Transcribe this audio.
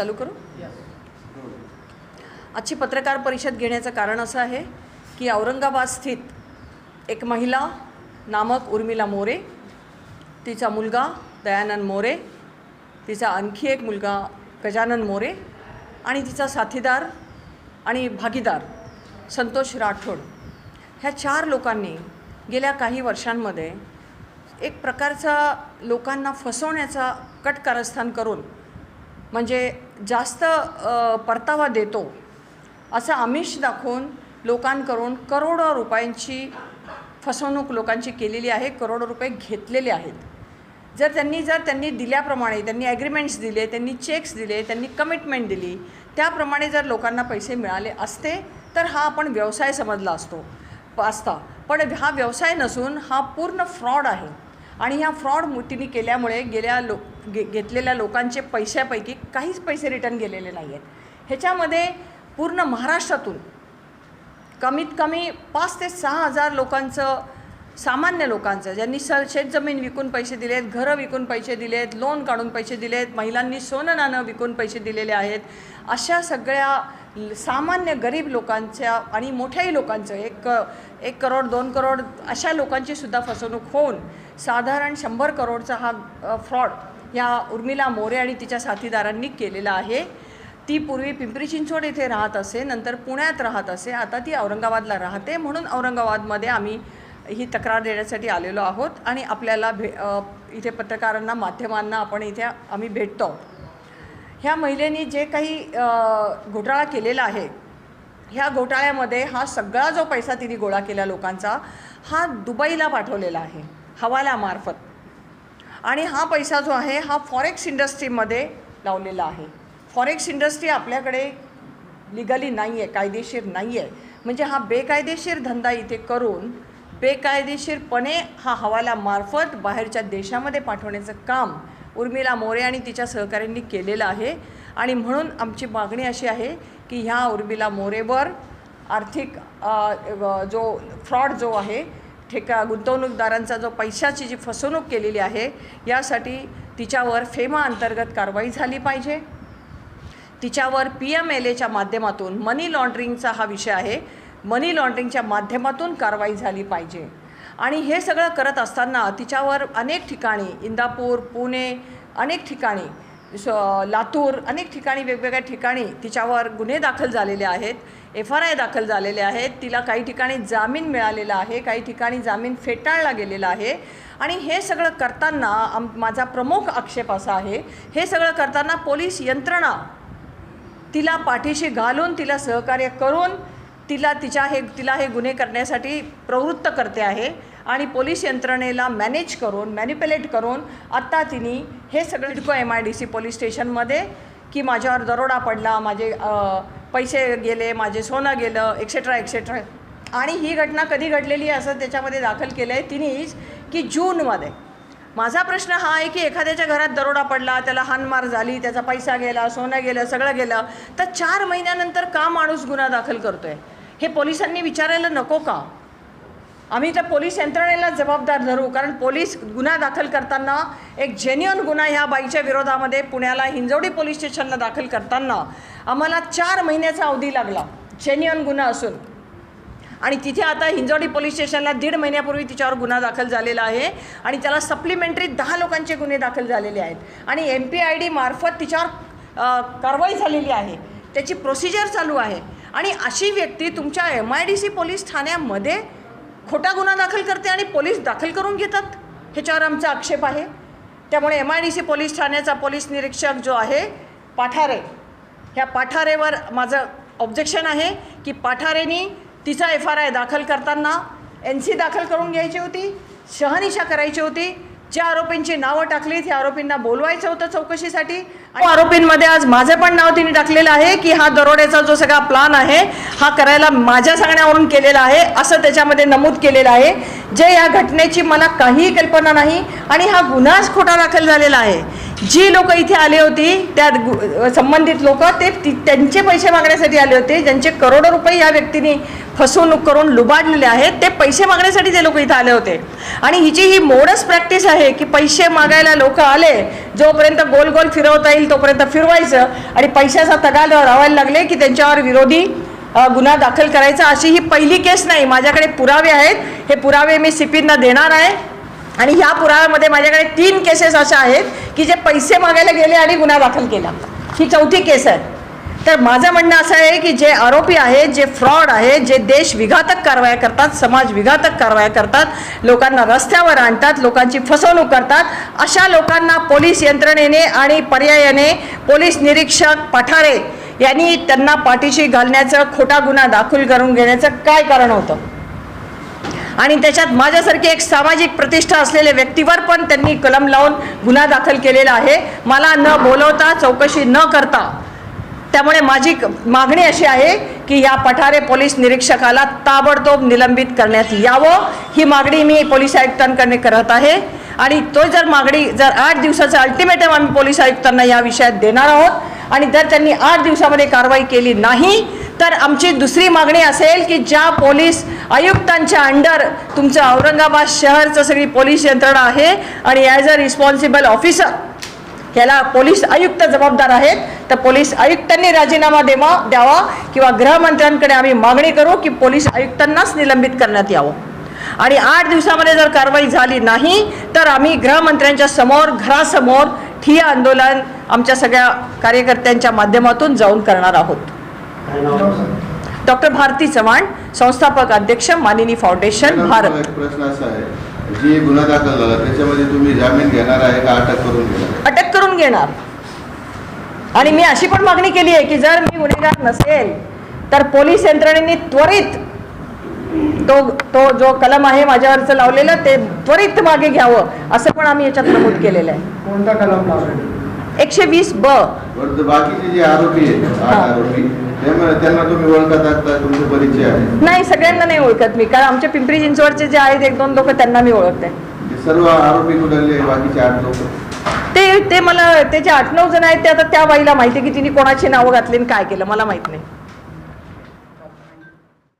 चालू करू? आजची पत्रकार परिषद घेण्याचं कारण असं आहे की औरंगाबाद स्थित एक महिला नामक उर्मिला मोरे तिचा मुलगा दयानंद मोरे तिचा आणखी एक मुलगा गजानन मोरे आणि तिचा साथीदार आणि भागीदार संतोष राठोड ह्या चार लोकांनी गेल्या काही वर्षांमध्ये एक प्रकारचा लोकांना फसवण्याचा कट कारस्थान करून म्हणजे जास्त परतावा देतो असं आमिष दाखवून लोकांकडून करोडो रुपयांची फसवणूक लोकांची केलेली आहे करोडो रुपये घेतलेले आहेत. जर त्यांनी जर त्यांनी दिल्याप्रमाणे त्यांनी ॲग्रीमेंट्स दिले त्यांनी चेक्स दिले त्यांनी कमिटमेंट दिली त्याप्रमाणे जर लोकांना पैसे मिळाले असते तर हा आपण व्यवसाय समजला असतो असता. पण हा व्यवसाय नसून हा पूर्ण फ्रॉड आहे. आणि ह्या फ्रॉड तिने केल्यामुळे गेल्या लो गे घेतलेल्या लोकांचे पैशापैकी काहीच पैसे रिटर्न गेलेले नाही आहेत ह्याच्यामध्ये पूर्ण महाराष्ट्रातून कमीत कमी पाच ते सहा हजार लोकांचं सामान्य लोकांचं ज्यांनी स शेतजमीन विकून पैसे दिलेत घरं विकून पैसे दिलेत लोन काढून पैसे दिलेत महिलांनी सोनं नाणं विकून पैसे दिलेले आहेत अशा सगळ्या सामान्य गरीब लोकांच्या आणि मोठ्याही लोकांचं एक एक करोड दोन करोड अशा लोकांची सुद्धा फसवणूक होऊन साधारण शंभर करोडचा हा फ्रॉड या उर्मिला मोरे आणि तिच्या साथीदारांनी केलेला आहे. ती पूर्वी पिंपरी चिंचवड येथे राहत असे नंतर पुण्यात राहत असे. आता ती औरंगाबादला राहते. म्हणून औरंगाबादमध्ये आम्ही ही तक्रार देण्यासाठी आलेलो आहोत आणि आपल्याला भे इथे पत्रकारांना माध्यमांना आपण इथे आम्ही भेटतो. ह्या महिलेने जे काही घोटाळा केलेला आहे ह्या घोटाळ्यामध्ये हा सगळा जो पैसा तिने गोळा केला लोकांचा हा दुबईला पाठवलेला आहे. हवाल्यामार्फत आणि हा पैसा जो आहे हा फॉरेक्स इंडस्ट्रीमध्ये लावलेला आहे. फॉरेक्स इंडस्ट्री आपल्याकडे लिगली नाही आहे कायदेशीर नाही आहे म्हणजे हा बेकायदेशीर धंदा इथे करून बेकायदेशीरपणे हा हवालामार्फत बाहेरच्या देशामध्ये पाठवण्याचं काम उर्मिला मोरे आणि तिच्या सहकाऱ्यांनी केलेलं आहे. आणि म्हणून आमची मागणी अशी आहे की ह्या उर्मिला मोरेवर आर्थिक जो फ्रॉड जो आहे ठेका गुंतवणूकदारांचा जो पैशाची जी फसवणूक केलेली आहे यासाठी तिच्यावर फेमा अंतर्गत कारवाई झाली पाहिजे. तिच्यावर पी एम एल एच्या माध्यमातून मनी लॉन्ड्रिंगचा हा विषय आहे. मनी लॉन्ड्रिंगच्या माध्यमातून कारवाई झाली पाहिजे. आणि हे सगळं करत असताना तिच्यावर अनेक ठिकाणी इंदापूर पुणे अनेक ठिकाणी स लातूर अनेक ठिकाणी वेगवेगळ्या ठिकाणी तिच्यावर गुन्हे दाखल झालेले आहेत. एफ आर आय दाखल झालेले आहेत. तिला काही ठिकाणी जामीन मिळालेला आहे. काही ठिकाणी जामीन फेटाळला गेलेला आहे. आणि हे सगळं करताना आम माझा प्रमुख आक्षेप असा आहे हे सगळं करताना पोलीस यंत्रणा तिला पाठीशी घालून तिला सहकार्य करून तिला तिच्या हे तिला हे गुन्हे करण्यासाठी प्रवृत्त करते आहे. आणि पोलीस यंत्रणेला मॅनेज करून मॅनिप्युलेट करून आत्ता तिने हे सगळं इडको M I D C police स्टेशनमध्ये की माझ्यावर दरोडा पडला माझे पैसे गेले माझे सोनं गेलं एक्सेट्रा एक्सेट्रा आणि ही घटना कधी घडलेली आहे असं त्याच्यामध्ये दाखल केलं आहे तिनेच की जूनमध्ये. माझा प्रश्न हा आहे की एखाद्याच्या घरात दरोडा पडला त्याला हानमार झाली त्याचा पैसा गेला सोनं गेलं सगळं गेलं तर चार महिन्यानंतर का माणूस गुन्हा दाखल करतो आहे हे पोलिसांनी विचारायला नको का? आम्ही त्या पोलीस यंत्रणेला जबाबदार धरू कारण पोलीस गुन्हा दाखल करताना एक जेन्युअन गुन्हा ह्या बाईच्या विरोधामध्ये पुण्याला हिंजवडी पोलीस स्टेशनला दाखल करताना आम्हाला चार महिन्याचा अवधी लागला जेन्युअन गुन्हा असून. आणि तिथे आता हिंजवडी पोलीस स्टेशनला दीड महिन्यापूर्वी तिच्यावर गुन्हा दाखल झालेला आहे आणि त्याला सप्लिमेंटरी दहा लोकांचे गुन्हे दाखल झालेले आहेत. आणि एम पी आय डी मार्फत तिच्यावर कारवाई झालेली आहे. त्याची प्रोसिजर चालू आहे. आणि अशी व्यक्ती तुमच्या M I D C police ठाण्यामध्ये खोटा गुन्हा दाखल करते आणि पोलीस दाखल करून घेतात. ह्याच्यावर आमचा आक्षेप आहे. त्यामुळे M I D C police ठाण्याचा पोलीस निरीक्षक जो आहे पाठारे. ह्या पाठारेवर माझं ऑब्जेक्शन आहे की पाठारेनी तिचा एफ आर आय दाखल करताना एन सी दाखल करून घ्यायची होती शहानिशा करायची होती ज्या आरोपींची नावं टाकली त्या आरोपींना बोलवायचं होतं चौकशीसाठी. आणि आरोपींमध्ये आज माझं पण नाव तिने टाकलेलं आहे की हा दरोड्याचा जो सगळा प्लान आहे हा करायला माझ्या सांगण्यावरून केलेला आहे असं त्याच्यामध्ये नमूद केलेलं आहे. जे या घटनेची मला काहीही कल्पना नाही आणि हा गुन्हाच खोटा दाखल झालेला आहे. जी लोक इथे आले होती त्या गु- संबंधित लोक ते त्यांचे पैसे मागण्यासाठी आले होते ज्यांचे करोडो रुपये या व्यक्तीने फसवणूक करून लुबाडलेले आहेत ते पैसे मागण्यासाठी ते लोक इथं आले होते. आणि हिची ही मोडस प्रॅक्टिस आहे की पैसे मागायला लोक आले जोपर्यंत गोल गोल फिरवता येईल तोपर्यंत फिरवायचं आणि पैशाचा तगाल रावायला लागले की त्यांच्यावर विरोधी गुन्हा दाखल करायचा. अशी ही पहिली केस नाही माझ्याकडे पुरावे आहेत हे पुरावे मी सिपींना देणार आहे. आणि ह्या पुराव्यामध्ये माझ्याकडे तीन केसेस अशा आहेत की जे पैसे मागायला गेले आणि गुन्हा दाखल केला. ही चौथी केस आहे. तर माझं म्हणणं असं आहे की जे आरोपी आहेत जे फ्रॉड आहेत जे देश विघातक कारवाया करतात समाज विघातक कारवाया करतात लोकांना रस्त्यावर आणतात लोकांची फसवणूक करतात अशा लोकांना पोलीस यंत्रणेने आणि पर्यायाने पोलीस निरीक्षक पठारे यांनी त्यांना पाठीशी घालण्याचं खोटा गुन्हा दाखल करून घेण्याचं काय कारण होतं? आणि त्याच्यात माझ्यासारखी एक सामाजिक प्रतिष्ठा असलेल्या व्यक्तीवर पण त्यांनी कलम लावून गुन्हा दाखल केलेला आहे. मला न बोलवता चौकशी न करता. त्यामुळे माझी मागणी अशी आहे की या पठारे पोलीस निरीक्षकाला ताबडतोब निलंबित करण्यात यावं. ही मागणी मी पोलीस आयुक्तांकडे करत आहे. आणि तो जर मागणी जर आठ दिवसाचं अल्टिमेटम आम्ही पोलीस आयुक्तांना या विषयात देणार आहोत. आणि जर त्यांनी आठ दिवसामध्ये कारवाई केली नाही तर आमची दुसरी मागणी असेल की ज्या पोलीस आयुक्तांच्या अंडर तुमचं औरंगाबाद शहरचं सगळी पोलीस यंत्रणा आहे आणि ॲज अ रिस्पॉन्सिबल ऑफिसर याला पोलीस आयुक्त जबाबदार आहेत तर पोलीस आयुक्तांनी राजीनामा देवा द्यावा किंवा गृहमंत्र्यांकडे आम्ही मागणी करू की पोलीस आयुक्तांनाच निलंबित करण्यात यावं. आणि आठ दिवसामध्ये जर कारवाई झाली नाही तर आम्ही गृहमंत्र्यांच्या समोर घरासमोर ठिय्या आंदोलन आमच्या सगळ्या कार्यकर्त्यांच्या माध्यमातून जाऊन करणार आहोत. डॉक्टर भारती चव्हाण संस्थापक अध्यक्ष मानिनी फाउंडेशन भारत. प्रश्न असा आहे. जी गुन्हा दाखल झाला त्याच्यामध्ये तुम्ही जामीन घेणार आहे का अटक करून घेणार? अटक करून घेणार. आणि मी अशी पण मागणी केली आहे की जर मी गुन्हेगार नसेल तर पोलीस यंत्रणेने त्वरित तो तो जो कलम आहे माझ्यावरचं लावलेलं ते त्वरित मागे घ्यावं असं पण आम्ही याच्यात नमूद केलेलं आहे. कोणता कलम लावला एकशे वीस ब. बाकीचे जे आरोपी आहेत. आरोपी त्यांना तुम्ही ओळखत असता तुमचे परिचय आहे नाही सगळ्यांना नाही ओळखत मी. कारण आमच्या पिंपरी चिंचवडचे जे आहेत एक दोन लोक त्यांना मी ओळखते. सर्व आरोपी कुठले बाकीचे आठ लोक. ते ते मला ते जे आठ नऊ जण आहेत ते आता त्या बाईला माहिती आहे की तिने कोणाची नावं घातली आणि काय केलं मला माहीत नाही.